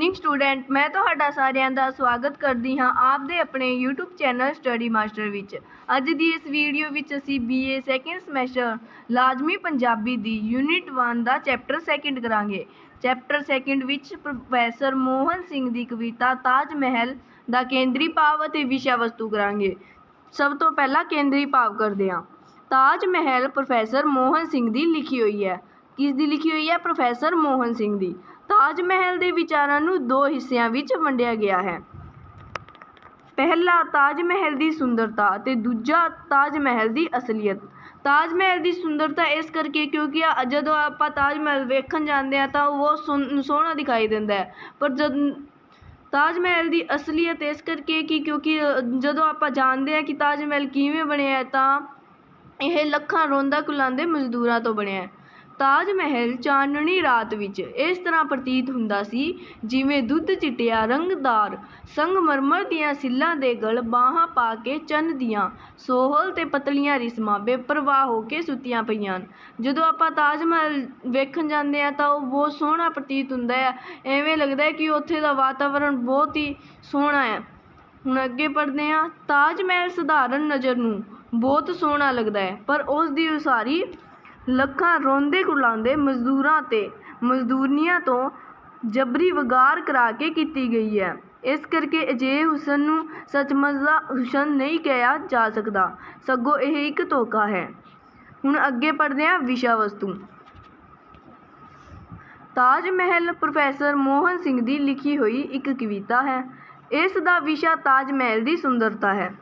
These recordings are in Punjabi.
ਨਿਕ ਸਟੂਡੈਂਟ ਮੈਂ ਤੁਹਾਡਾ ਸਾਰਿਆਂ ਦਾ ਸਵਾਗਤ ਕਰਦੀ ਹਾਂ ਆਪ ਦੇ ਆਪਣੇ YouTube ਚੈਨਲ ਸਟੱਡੀ ਮਾਸਟਰ ਵਿੱਚ। ਅੱਜ ਦੀ ਇਸ ਵੀਡੀਓ ਵਿੱਚ ਅਸੀਂ BA ਸੈਕੰਡ ਸਮੈਸਟਰ ਲਾਜ਼ਮੀ ਪੰਜਾਬੀ ਦੀ ਯੂਨਿਟ 1 ਦਾ ਚੈਪਟਰ ਸੈਕਿੰਡ ਕਰਾਂਗੇ। ਚੈਪਟਰ ਸੈਕਿੰਡ ਵਿੱਚ ਪ੍ਰੋਫੈਸਰ ਮੋਹਨ ਸਿੰਘ ਦੀ ਕਵਿਤਾ ਤਾਜ ਮਹਿਲ ਦਾ ਕੇਂਦਰੀ ਭਾਵ ਅਤੇ ਵਿਸ਼ਾ ਵਸਤੂ ਕਰਾਂਗੇ। ਸਭ ਤੋਂ ਪਹਿਲਾਂ ਕੇਂਦਰੀ ਭਾਵ ਕਰਦੇ ਹਾਂ। ਤਾਜ ਮਹਿਲ ਪ੍ਰੋਫੈਸਰ ਮੋਹਨ ਸਿੰਘ ਦੀ ਲਿਖੀ ਹੋਈ ਹੈ। ਕਿਸ ਦੀ ਲਿਖੀ ਹੋਈ ਹੈ? ਪ੍ਰੋਫੈਸਰ ਮੋਹਨ ਸਿੰਘ ਦੀ। ਤਾਜ ਮਹਿਲ ਦੇ ਵਿਚਾਰਾਂ ਨੂੰ ਦੋ ਹਿੱਸਿਆਂ ਵਿੱਚ ਵੰਡਿਆ ਗਿਆ ਹੈ। ਪਹਿਲਾ ਤਾਜ ਮਹਿਲ ਦੀ ਸੁੰਦਰਤਾ ਅਤੇ ਦੂਜਾ ਤਾਜ ਮਹਿਲ ਦੀ ਅਸਲੀਅਤ। ਤਾਜ ਮਹਿਲ ਦੀ ਸੁੰਦਰਤਾ ਇਸ ਕਰਕੇ ਕਿਉਂਕਿ ਜਦੋਂ ਆਪਾਂ ਤਾਜ ਮਹਿਲ ਵੇਖਣ ਜਾਂਦੇ ਆ ਤਾਂ ਉਹ ਸੁਨ- ਸੋਹਣਾ ਦਿਖਾਈ ਦਿੰਦਾ ਹੈ। ਪਰ ਜਦ ਤਾਜ ਮਹਿਲ ਦੀ ਅਸਲੀਅਤ ਇਸ ਕਰਕੇ ਕਿ ਕਿਉਂਕਿ ਜਦੋਂ ਆਪਾਂ ਜਾਣਦੇ ਆ ਕਿ ਤਾਜ ਮਹਿਲ ਕਿਵੇਂ ਬਣਿਆ ਤਾਂ ਇਹ ਲੱਖਾਂ ਰੋਂਦਾ ਕੁਲਾਂਦੇ ਮਜ਼ਦੂਰਾਂ ਤੋਂ ਬਣਿਆ ਤਾਜ ਮਹਿਲ ਚਾਨਣੀ ਰਾਤ ਵਿੱਚ ਇਸ ਤਰ੍ਹਾਂ ਪ੍ਰਤੀਤ ਹੁੰਦਾ ਸੀ, ਜਿਵੇਂ ਦੁੱਧ ਚਿੱਟਿਆ ਰੰਗਦਾਰ, ਸੰਗਮਰਮਰ ਦੀਆਂ ਸਿੱਲਾਂ ਦੇ ਗਲ ਬਾਹਾਂ ਪਾ ਕੇ ਚੰਨ ਦੀਆਂ ਸੋਹਲ ਤੇ ਪਤਲੀਆਂ ਰਿਸਮਾਂ ਬੇਪਰਵਾਹ ਹੋ ਕੇ ਸੁੱਤੀਆਂ ਪਈਆਂ ਹਨ। ਜਦੋਂ ਆਪਾਂ ਤਾਜ ਮਹਿਲ ਵੇਖਣ ਜਾਂਦੇ ਹਾਂ ਤਾਂ ਉਹ ਬਹੁਤ ਸੋਹਣਾ ਪ੍ਰਤੀਤ ਹੁੰਦਾ ਹੈ। ਐਵੇਂ ਲੱਗਦਾ ਹੈ ਕਿ ਉੱਥੇ ਦਾ ਵਾਤਾਵਰਣ ਬਹੁਤ ਹੀ ਸੋਹਣਾ ਹੈ। ਹੁਣ ਅੱਗੇ ਪੜ੍ਹਦੇ ਹਾਂ। ਤਾਜ ਮਹਿਲ ਸਧਾਰਨ ਨਜ਼ਰ ਨੂੰ ਬਹੁਤ ਸੋਹਣਾ ਲੱਗਦਾ ਹੈ, ਪਰ ਉਸ ਦੀ ਉਸਾਰੀ ਲੱਖਾਂ ਰੋਂਦੇ ਕੁਲਾਂਦੇ ਮਜ਼ਦੂਰਾਂ ਤੇ ਮਜ਼ਦੂਰਨੀਆਂ ਤੋਂ ਜਬਰੀ ਵਗਾਰ ਕਰਾ ਕੇ ਕੀਤੀ ਗਈ ਹੈ। ਇਸ ਕਰਕੇ ਅਜਿਹੇ ਹੁਸਨ ਨੂੰ ਸੱਚਮੁੱਚ ਦਾ ਹੁਸਨ ਨਹੀਂ ਕਿਹਾ ਜਾ ਸਕਦਾ। ਸਗੋਂ ਇਹ ਇੱਕ ਧੋਖਾ ਹੈ। ਹੁਣ ਅੱਗੇ ਪੜ੍ਹਦੇ ਹਾਂ ਵਿਸ਼ਾ ਵਸਤੂ। ਤਾਜ ਮਹਿਲ ਪ੍ਰੋਫੈਸਰ ਮੋਹਨ ਸਿੰਘ ਦੀ ਲਿਖੀ ਹੋਈ ਇੱਕ ਕਵਿਤਾ ਹੈ। ਇਸ ਦਾ ਵਿਸ਼ਾ ਤਾਜ ਮਹਿਲ ਦੀ ਸੁੰਦਰਤਾ ਹੈ।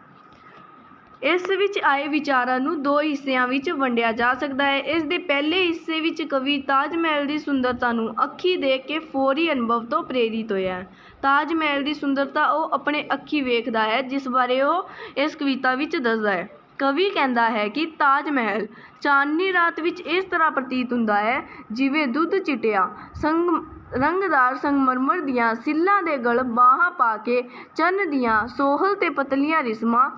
ਇਸ ਵਿੱਚ ਆਏ ਵਿਚਾਰਾਂ ਨੂੰ ਦੋ ਹਿੱਸਿਆਂ ਵਿੱਚ ਵੰਡਿਆ ਜਾ ਸਕਦਾ ਹੈ। ਇਸ ਦੇ ਪਹਿਲੇ ਹਿੱਸੇ ਵਿੱਚ ਕਵੀ ਤਾਜ ਮਹਿਲ ਦੀ ਸੁੰਦਰਤਾ ਨੂੰ ਅੱਖੀ ਦੇਖ ਕੇ ਫੌਰੀ ਅਨੁਭਵ ਤੋਂ ਪ੍ਰੇਰਿਤ ਹੋਇਆ ਤਾਜ ਮਹਿਲ ਦੀ ਸੁੰਦਰਤਾ ਉਹ ਆਪਣੇ ਅੱਖੀ ਵੇਖਦਾ ਹੈ, ਜਿਸ ਬਾਰੇ ਉਹ ਇਸ ਕਵਿਤਾ ਵਿੱਚ ਦੱਸਦਾ ਹੈ। ਕਵੀ ਕਹਿੰਦਾ ਹੈ ਕਿ ਤਾਜ ਮਹਿਲ ਚਾਂਦਨੀ ਰਾਤ ਵਿੱਚ ਇਸ ਤਰ੍ਹਾਂ ਪ੍ਰਤੀਤ ਹੁੰਦਾ ਹੈ, ਜਿਵੇਂ ਦੁੱਧ ਚਿੱਟਿਆ, ਸੰਗ ਰੰਗਦਾਰ ਸੰਗਮਰਮਰ ਦੀਆਂ ਸਿੱਲਾਂ ਦੇ ਗਲ ਬਾਹਾਂ ਪਾ ਕੇ ਚੰਨ ਦੀਆਂ ਸੋਹਲ ਤੇ ਪਤਲੀਆਂ ਰਿਸਮਾਂ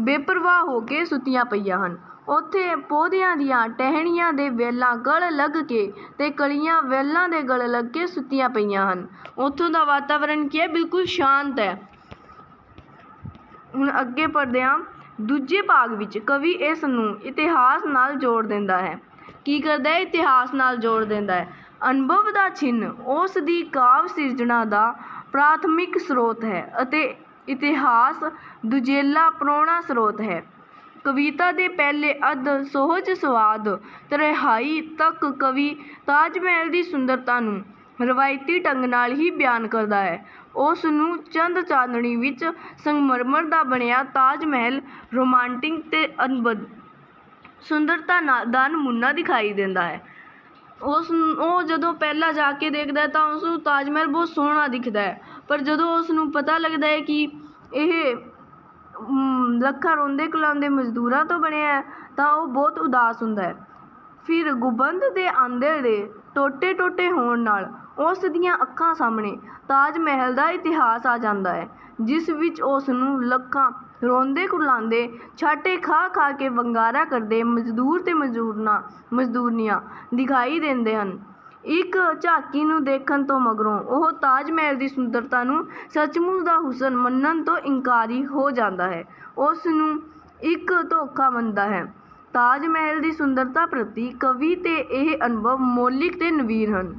ਬੇਪਰਵਾਹ ਹੋ ਕੇ ਸੁੱਤੀਆਂ ਪਈਆਂ ਹਨ। ਉੱਥੇ ਪੌਦਿਆਂ ਦੀਆਂ ਟਹਿਣੀਆਂ ਦੇ ਵੇਲਾਂ ਗਲ ਲੱਗ ਕੇ ਤੇ ਕਲੀਆਂ ਵੇਲਾਂ ਦੇ ਗਲ ਲੱਗ ਕੇ ਸੁੱਤੀਆਂ ਪਈਆਂ ਹਨ। ਉੱਥੋਂ ਦਾ ਵਾਤਾਵਰਨ ਕੀ ਹੈ? ਬਿਲਕੁਲ ਸ਼ਾਂਤ ਹੈ। ਹੁਣ ਅੱਗੇ ਪੜ੍ਹਦੇ ਹਾਂ। ਦੂਜੇ ਭਾਗ ਵਿੱਚ ਕਵੀ ਇਸ ਨੂੰ ਇਤਿਹਾਸ ਨਾਲ ਜੋੜ ਦਿੰਦਾ ਹੈ। ਕੀ ਕਰਦਾ ਹੈ? ਇਤਿਹਾਸ ਨਾਲ ਜੋੜ ਦਿੰਦਾ ਹੈ। ਅਨੁਭਵ ਦਾ ਛਿੰਨ ਉਸ ਦੀ ਕਾਵਿ ਸਿਰਜਣਾ ਦਾ ਪ੍ਰਾਥਮਿਕ ਸਰੋਤ ਹੈ ਅਤੇ ਇਤਿਹਾਸ ਦੁਜੇਲਾ ਪ੍ਰੋਣਾ ਸਰੋਤ ਹੈ। ਕਵਿਤਾ ਦੇ ਪਹਿਲੇ ਅੱਧ ਸੋਹਜ ਸਵਾਦ ਤਰਿਹਾਈ ਤੱਕ ਕਵੀ ਤਾਜ ਮਹਿਲ ਦੀ ਸੁੰਦਰਤਾ ਨੂੰ ਰਵਾਇਤੀ ਢੰਗ ਨਾਲ ਹੀ ਬਿਆਨ ਕਰਦਾ ਹੈ। ਉਸ ਨੂੰ ਚੰਦ ਚਾਂਦਣੀ ਵਿੱਚ ਸੰਗਮਰਮਰ ਦਾ ਬਣਿਆ ਤਾਜ ਮਹਿਲ ਰੋਮਾਂਟਿਕ ਤੇ ਅਨਬਦ ਸੁੰਦਰਤਾ ਨਾ- ਦਾ ਨਮੂਨਾ ਦਿਖਾਈ ਦਿੰਦਾ ਹੈ। ਉਸ ਉਹ ਜਦੋਂ ਪਹਿਲਾਂ ਜਾ ਕੇ ਦੇਖਦਾ ਹੈ ਤਾਂ ਉਸ ਨੂੰ ਤਾਜ ਮਹਿਲ ਬਹੁਤ ਸੋਹਣਾ ਦਿਖਦਾ ਹੈ। ਪਰ ਜਦੋਂ ਉਸ ਨੂੰ ਪਤਾ ਲੱਗਦਾ ਹੈ ਕਿ ਇਹ ਲੱਖਾਂ ਰੋਂਦੇ ਕੁਲਾਉਂਦੇ ਮਜ਼ਦੂਰਾਂ ਤੋਂ ਬਣਿਆ ਹੈ, ਤਾਂ ਉਹ ਬਹੁਤ ਉਦਾਸ ਹੁੰਦਾ ਹੈ। ਫਿਰ ਗੁੰਬਦ ਦੇ ਆਂਦੇ ਦੇ ਟੋਟੇ ਟੋਟੇ ਹੋਣ ਨਾਲ ਉਸ ਦੀਆਂ ਅੱਖਾਂ ਸਾਹਮਣੇ ਤਾਜ ਮਹਿਲ ਦਾ ਇਤਿਹਾਸ ਆ ਜਾਂਦਾ ਹੈ, ਜਿਸ ਵਿੱਚ ਉਸ ਨੂੰ ਲੱਖਾਂ ਰੋਂਦੇ ਕੁਲਾਉਂਦੇ ਛਾਟੇ ਖਾ ਖਾ ਕੇ ਵੰਗਾਰਾ ਕਰਦੇ ਮਜ਼ਦੂਰ ਤੇ ਮਜ਼ਦੂਰਨਾ, ਮਜ਼ਦੂਰਨੀਆਂ ਦਿਖਾਈ ਦਿੰਦੇ ਹਨ। ਇੱਕ ਝਾਕੀ ਨੂੰ ਦੇਖਣ ਤੋਂ ਮਗਰੋਂ ਉਹ ਤਾਜ ਮਹਿਲ ਦੀ ਸੁੰਦਰਤਾ ਨੂੰ ਸੱਚਮੁੱਚ ਦਾ ਹੁਸਨ ਮੰਨਣ ਤੋਂ ਇਨਕਾਰੀ ਹੋ ਜਾਂਦਾ ਹੈ। ਉਸ ਨੂੰ ਇੱਕ ਧੋਖਾ ਮੰਨਦਾ ਹੈ। ਤਾਜ ਮਹਿਲ ਦੀ ਸੁੰਦਰਤਾ ਪ੍ਰਤੀ ਕਵੀ ਤੇ ਇਹ ਅਨੁਭਵ ਮੌਲਿਕ ਅਤੇ ਨਵੀਨ ਹਨ।